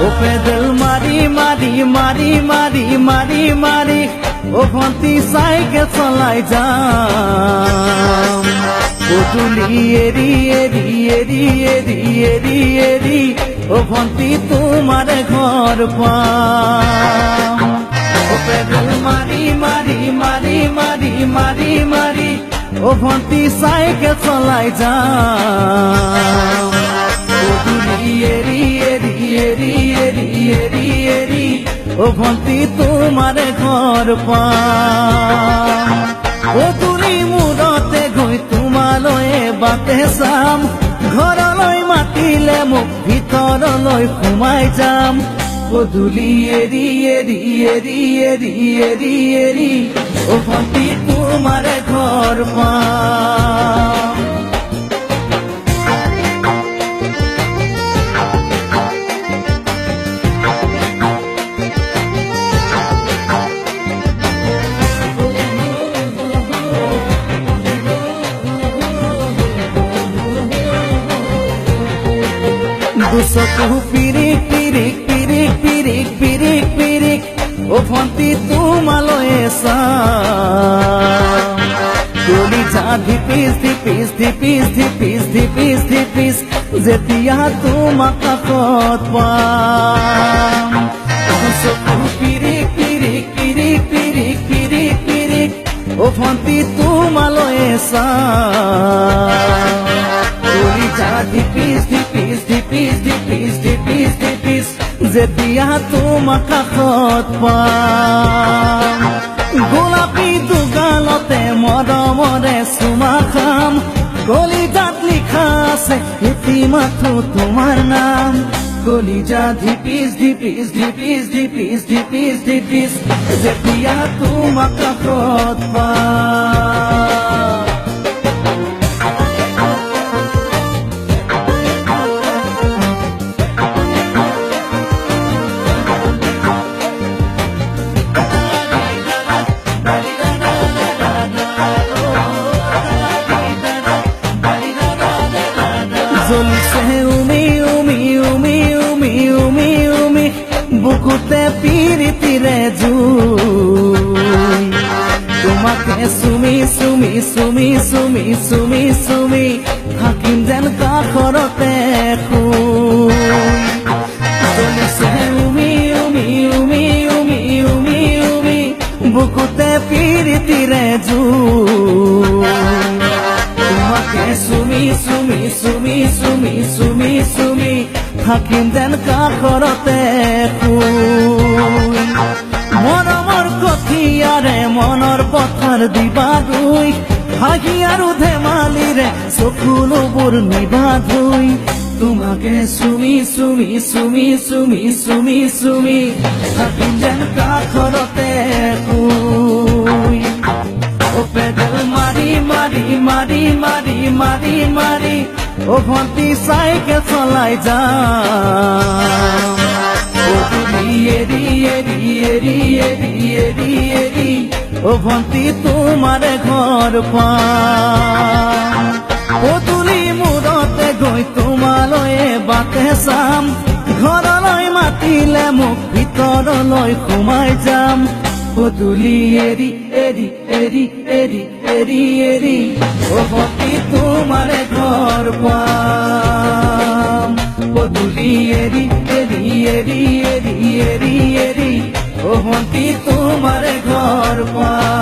মারি মারি মারি মারি মারি মারি ও ভন্তি সাইকেল চলাই যাম পুতুলি এরি এরি এরি এরি এরি এরি ও ভন্তি তোমার ঘর পাম ও পেডেল মারি মারি মারি মারি মারি মারি ও ভন্তি সাইকেল চলাই যাম ও ভন্তি তোমার ঘর পা ও তুলি মূৰতে গৈ তোমালৈয়ে বাটে চাম ঘৰলৈ মাতিলে মোক ভিতৰলৈ সোমাই যাম। গধূলি এৰি এৰি এৰি এৰি এৰি এৰি ও ভন্তি তোমাৰ দুচকু পিৰিক পিৰিক পিৰিক পিৰিক পিৰিক পিৰিক ও ভন্তি তোমালৈয়ে চাম কলিজা ধিপিস ধিপিস ধিপিস ধিপিস ধিপিস ধিপিস যেতিয়া তোমাক কাষত পাম। দুচকু পিৰিক পিৰিক পিৰিক পিৰিক পিৰিক পিৰিক ও ভন্তি তোমালৈয়ে ধিপিস ধিপিস ধিপিস ধিপিস ধিপিস যেতিয়া তোমাক কাষত পাম গোলাপী দুগালতে মৰমৰে চুমা খাম কলিজাত লিখা আছে ইতি মাথো তোমাৰ নাম। কলিজা ধিপিস ধিপিস ধিপিস ধিপিস ধিপিস ধিপিস যেতিয়া তোমাক কাষত পাম চুমি চুমি চুমি চুমি চুমি চুমি থাকিম যেন কাষৰতে শুই জ্বলিছে উমি উমি উমি উমি উমি উমি বুকুতে পিৰিতিৰে জুই তোমাকে চুমি চুমি চুমি চুমি চুমি চুমি থাকিম যেন কাষৰতে শুই মৰমৰ মনৰ পথাৰ দিবা ধুই হাঁহি আৰু ধেমালিৰে চকুলোবোৰ নিবা ধুই তোমাকে চুমি চুমি চুমি চুমি চুমি থাকিম যেন কাষৰতে শুই ও পেডেল মারি মারি মারি মারি মারি মারি, ও ভন্তি সাইকেল চলাই যাম ও তুমি এরি এরি এরি এরি এরি এরি ও ভন্তি তোমার ঘর পাম ও গৈ তোমালৈয়ে বাটে চাম ঘৰলৈ মাতিলে মোক ভিতৰলৈ সোমাই যাম পদুলি এৰি এৰি এৰি এৰি এৰি এৰি ও ভক্তি তোমার ঘর পাম পদুলি এৰি এৰি এৰি এৰি এৰি এৰি ভক্তি তোমার ঘর পাম